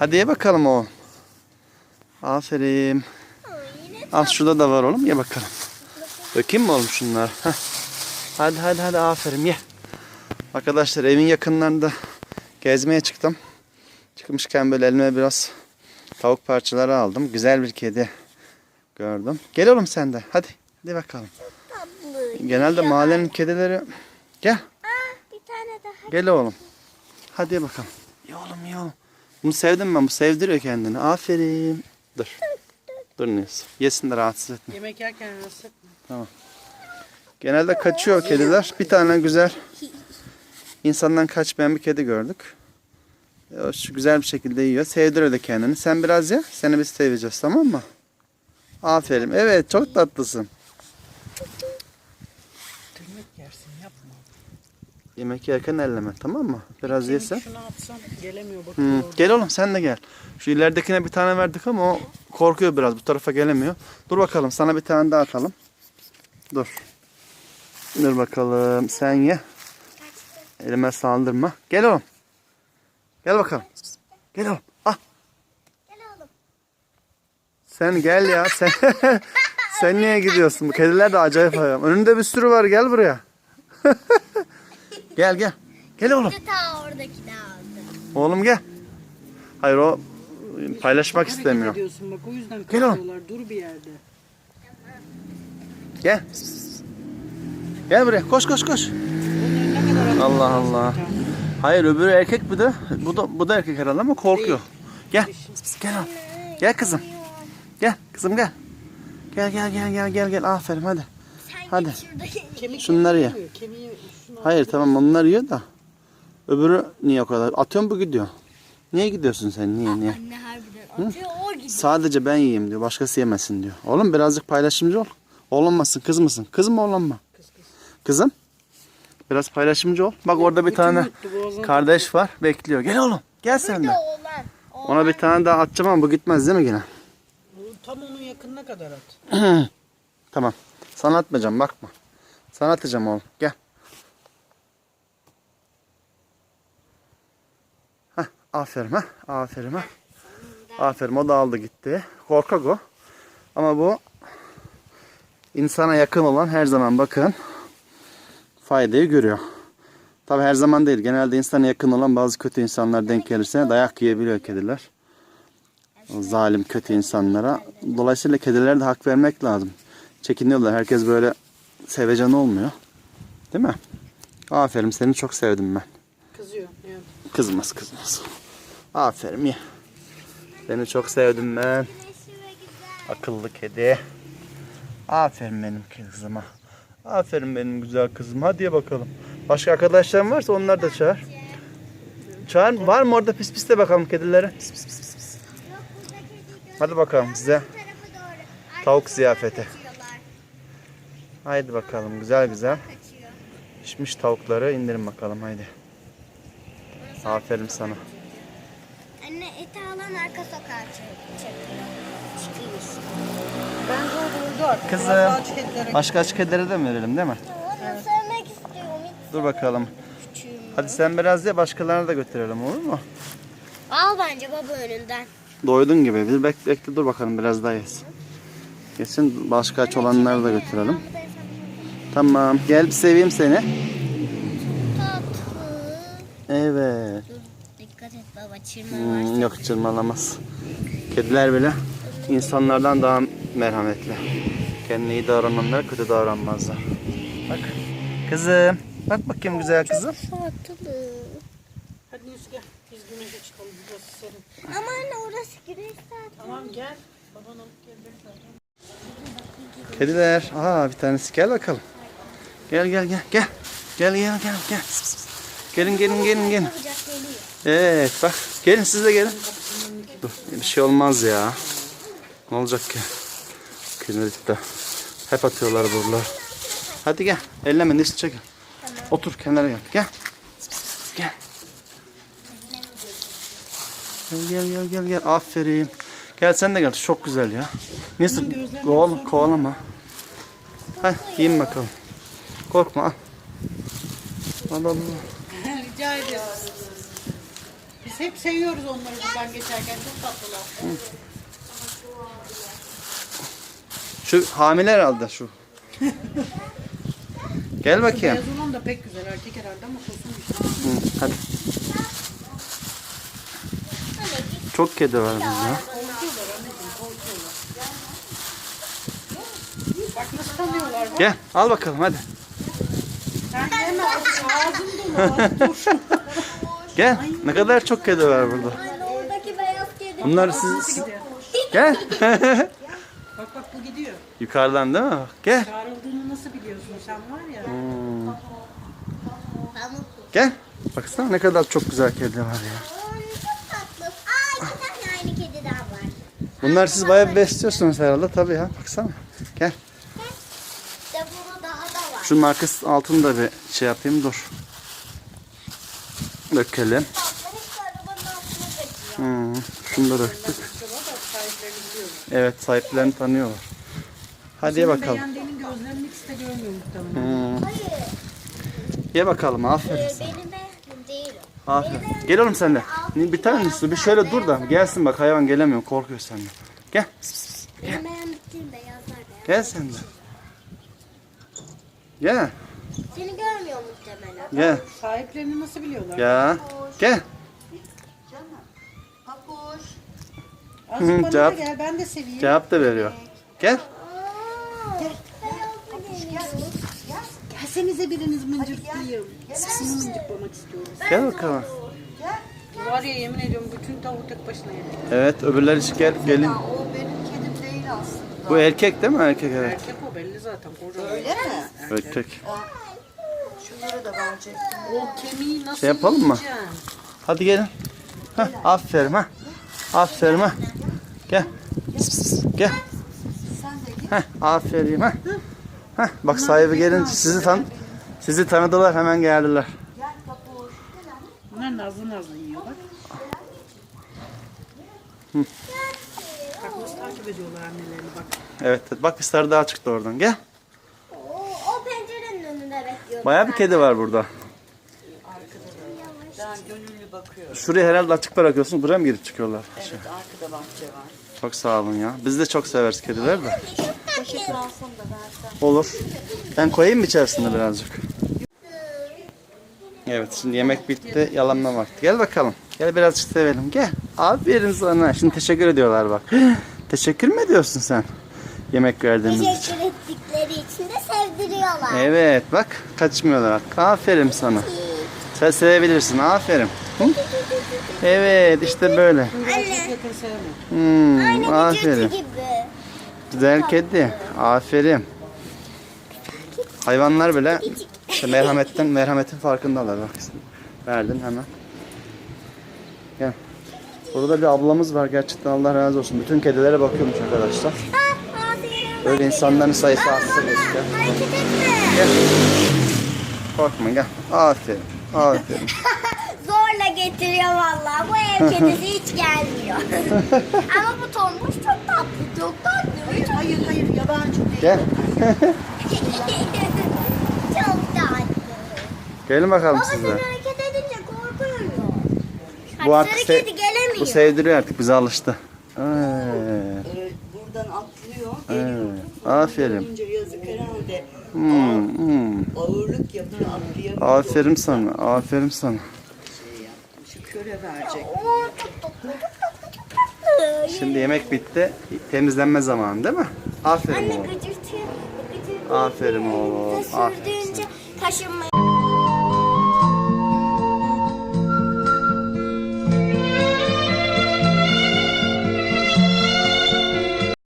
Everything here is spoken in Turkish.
Hadi ye bakalım o. Aferin. Al şurada da var oğlum ye bakalım. Dökeyim mi oğlum şunları? Heh. Hadi hadi hadi aferin ye. Arkadaşlar evin yakınlarında gezmeye çıktım. Çıkmışken böyle elime biraz tavuk parçaları aldım. Güzel bir kedi gördüm. Gel oğlum sen de hadi. Hadi bakalım. Genelde mahallenin kedileri gel. Aa, bir tane daha. Gel oğlum. Hadi bakalım. Ye oğlum ye oğlum. Bunu sevdim ben. Bu sevdiriyor kendini. Aferin. Dur. Dur Nils. Yesin de rahatsız etme. Yemek yerken rahatsız etme. Genelde kaçıyor kediler. Bir tane güzel insandan kaçmayan bir kedi gördük. O şu güzel bir şekilde yiyor. Sevdiriyor da kendini. Sen biraz ye. Seni biz seveceğiz tamam mı? Aferin. Evet çok tatlısın. Yemek yerken elleme tamam mı? Biraz Kemik yesen. Şunu atsam gelemiyor. Hı, orada. Gel oğlum sen de gel. Şu ileridekine bir tane verdik ama o korkuyor biraz. Bu tarafa gelemiyor. Dur bakalım sana bir tane daha atalım. Dur. Dur bakalım sen ye. Elime saldırma. Gel oğlum. Gel bakalım. Gel oğlum. Ah. Gel oğlum. Sen gel ya. Sen sen niye gidiyorsun? Bu kediler de acayip hayvan. Önünde bir sürü var. Gel buraya. gel gel. Gel oğlum. Bir de ta oradaki de aldı. Oğlum gel. Hayır o paylaşmak Hareket istemiyor. ediyorsun bak o yüzden Gel oğlum. Dur bir yerde. Gel. Gel buraya. Koş koş koş. Onların ne kadar akıllı Allah olması Allah. lazım. Hayır öbürü erkek bu da. Bu da bu da erkek herhalde ama korkuyor. Gel. Gel oğlum. Gel kızım. Gel kızım gel. Gel gel gel gel gel gel. Aferin hadi. Hadi. Kemik Şunları ye. yemiyor. Kemiği şunu Hayır tamam onlar yiyor da. Öbürü niye o kadar? Atıyorum bu gidiyor. Niye gidiyorsun sen? Niye niye? Anne harbiden atıyor o gidiyor. Sadece ben yiyeyim diyor. Başkası yemesin diyor. Oğlum birazcık paylaşımcı ol. Oğlum mısın? Kız mısın? Kız mı oğlum mu? Kızım. Biraz paylaşımcı ol. Bak orada bir Bütün tane yuttu, boğazına kardeş var. Bekliyor. Gel oğlum. Gel sen de. Burada oğlan. Oğlan. Ona bir tane daha atacağım ama bu gitmez değil mi yine? Bu Tam onun yakınına kadar at. Tamam. Sana atmayacağım bakma. Sana atacağım oğlum. Gel. Hah, aferin ha. Aferin ha. Aferin o da aldı gitti. Korkak o. Ama bu insana yakın olan her zaman bakın faydayı görüyor. Tabi her zaman değil. Genelde insana yakın olan bazı kötü insanlar denk gelirse dayak yiyebiliyor kediler. O zalim kötü insanlara. Dolayısıyla kedilere de hak vermek lazım. Çekiniyorlar. Herkes böyle sevecen olmuyor. Değil mi? Aferin seni çok sevdim ben. Kızıyor. Evet. Kızmaz kızmaz. Aferin ya. Seni çok sevdim ben. Akıllı kedi. Aferin benim kızıma. Aferin benim güzel kızım. Hadi bakalım. Başka arkadaşların varsa onlar da çağır. Çağır. Var mı orada pis pis de bakalım kedilere. Pis pis pis pis. pis. Hadi bakalım size tavuk ziyafeti. Haydi bakalım güzel güzel. Pişmiş tavukları indirin bakalım haydi. Aferin sana. Anne eti alan arka sokağa çek- çekiyor. Çıkıyor. Bence o durdu artık. Kızım. Başka aç kedilere de mi verelim değil mi? Onu sevmek istiyorum. Hiç Dur bakalım. küçüğüm. Hadi sen biraz ye başkalarına da götürelim olur mu? Al bence baba önünden. Doydun gibi. Bir bek bekle dur bakalım biraz daha yesin. Yesin başka aç olanları da götürelim. Tamam gel bir seveyim seni. Tatlı. Evet. Dur dikkat et baba çırma var. Hmm, yok çırmalamaz. Kediler bile insanlardan daha merhametli. Kendine iyi davrananlara kötü davranmazlar. Bak. Kızım. Bak bakayım güzel kızım. Tatlı. Hadi Yusuf gel. Biz güneşe çıkalım. Burası serin. Ama anne orası güneş saati. Tamam gel. Baban alıp gelecek zaten. Kediler. Aa bir tanesi gel bakalım. Gel gel gel gel. Gel gel gel gel. Gelin gelin gelin gelin. Evet bak gelin siz de gelin. Dur bir şey olmaz ya. Ne olacak ki? Kediler Hep atıyorlar buralar. Hadi gel. Elleme neyse çekil. Otur kenara gel. Gel. Gel. Gel gel gel gel gel. Aferin. Gel sen de gel. Çok güzel ya. Neyse kovala, kovalama. Hadi yiyin bakalım. Korkma al. Rica ederiz. Biz hep seviyoruz onları buradan geçerken. Çok tatlılar. Şu hamile herhalde şu. Gel bakayım. Beyaz olan da pek güzel. Erkek herhalde ama kosun şey. Hı, hadi. Çok kedi var burada. Korkuyorlar anneciğim korkuyorlar. Bak nasıl tanıyorlar. Gel al bakalım hadi. Dolu. Dur. Gel. Ne kadar çok kedi var burada. Oradaki beyaz kedi. Bunları siz... Gel. Bak bak bu gidiyor. Yukarıdan değil mi? Gel. Çağrıldığını nasıl biliyorsun sen var ya. Pamuk. Gel. Baksana ne kadar çok güzel kedi var ya. Oy, çok tatlı. Aa iki tane aynı kediden var. Bunlar siz bayağı besliyorsunuz herhalde tabii ya. Baksana. Gel. İşte burada daha da var. Şunun arkası altını da bir şey yapayım dur. Dökelim. Hmm, şunu da döktük. Evet sahiplerini tanıyorlar. Hadi ye bakalım. beğendiğinin gözlerinin ikisi de görmüyor muhtemelen. Hmm, Hayır. ye bakalım aferin. Benim değil o. Aferin. Gel oğlum sen de. Bir tanesi bir şöyle dur da gelsin bak hayvan gelemiyor korkuyor senden. Gel. Benim beğendiklerim beyazlar beyaz. Gel sen de. Gel. Seni görmüyor muhtemelen. Gel. Sahiplerini nasıl biliyorlar? Ya. Gel. Papuş. Azıcık bana cevap- da gel ben de seveyim. Cevap da veriyor. Gel. Gel. Gelsenize biriniz mıncırtlayayım. Seni mıncıklamak istiyorum. Gel bakalım. Var ya yemin ediyorum bütün tavuğu tek başına yedim. Evet öbürler hiç gel gelin. O benim aslında. Bu erkek değil mi? Erkek evet. Erkek o belli zaten kocaman. Öyle mi? Erkek. Şunları da verecektim. O kemiği nasıl Şey yapalım mı? Hadi gelin. Heh, aferin ha. Aferin ha. Gel. Gel. Sen de git. Heh, aferin ha. Heh, bak sahibi gelince sizi tan sizi tanıdılar hemen geldiler. Bunlar nazlı nazlı yiyor bak. Nasıl takip ediyorlar annelerini bak. Evet bak bir sarı daha çıktı oradan. Gel. O, o pencerenin önünde bekliyorum. Bayağı bir kedi var burada. Ben gönüllü bakıyorum. Şurayı herhalde açık bırakıyorsun. Buraya mı girip çıkıyorlar? Evet arkada bahçe var. Çok sağ olun ya. Biz de çok severiz kediler de. Poşet alsam da versem. Olur. Ben koyayım mı içerisinde birazcık? Evet şimdi yemek bitti. Yalanma vakti. Gel bakalım. Gel birazcık sevelim. Gel. Aferin sana. Şimdi teşekkür ediyorlar bak. teşekkür mü ediyorsun sen? Yemek verdiğimiz için. Teşekkür ettikleri için de sevdiriyorlar. Evet bak kaçmıyorlar. Aferin sana. Sen sevebilirsin. Aferin. Hı? Evet işte böyle. Sevmiyor. Hmm, Aynı aferin. gibi. Güzel kedi. Aferin. Hayvanlar bile işte merhametten merhametin farkındalar bak. Verdin hemen. Gel. Burada bir ablamız var gerçekten Allah razı olsun. Bütün kedilere bakıyormuş arkadaşlar. Böyle insanların sayısı. Hareket etme. Gel. Korkma gel. Aferin. Aferin. Zorla getiriyor vallahi. Bu ev kedisi hiç gelmiyor. Ama bu tombuş çok tatlı. Çok tatlı. Hayır hayır hayır yabancı değil. Gel. çok tatlı. Gelin bakalım Baba sen sizler. korkuyor. Bu artık se- kedi gelemiyor. bu sevdiriyor artık bize alıştı. Evet. Ee, buradan atlıyor. Geliyor. Evet. Aferin. Yazık herhalde. Hmm, hmm. Ağırlık yapıyor atlayamıyor. Aferin sana. Aferin sana. Şey yaptım, Şu köre verecek. Oo, çok tatlı. Çok tatlı. Çok tatlı. Şimdi yemek bitti. Temizlenme zamanı değil mi? Aferin Anne oğlum. gıcırtı. gıcırtı. Aferin oğlum. Aferin. Sürdüğünce kaşınmayı.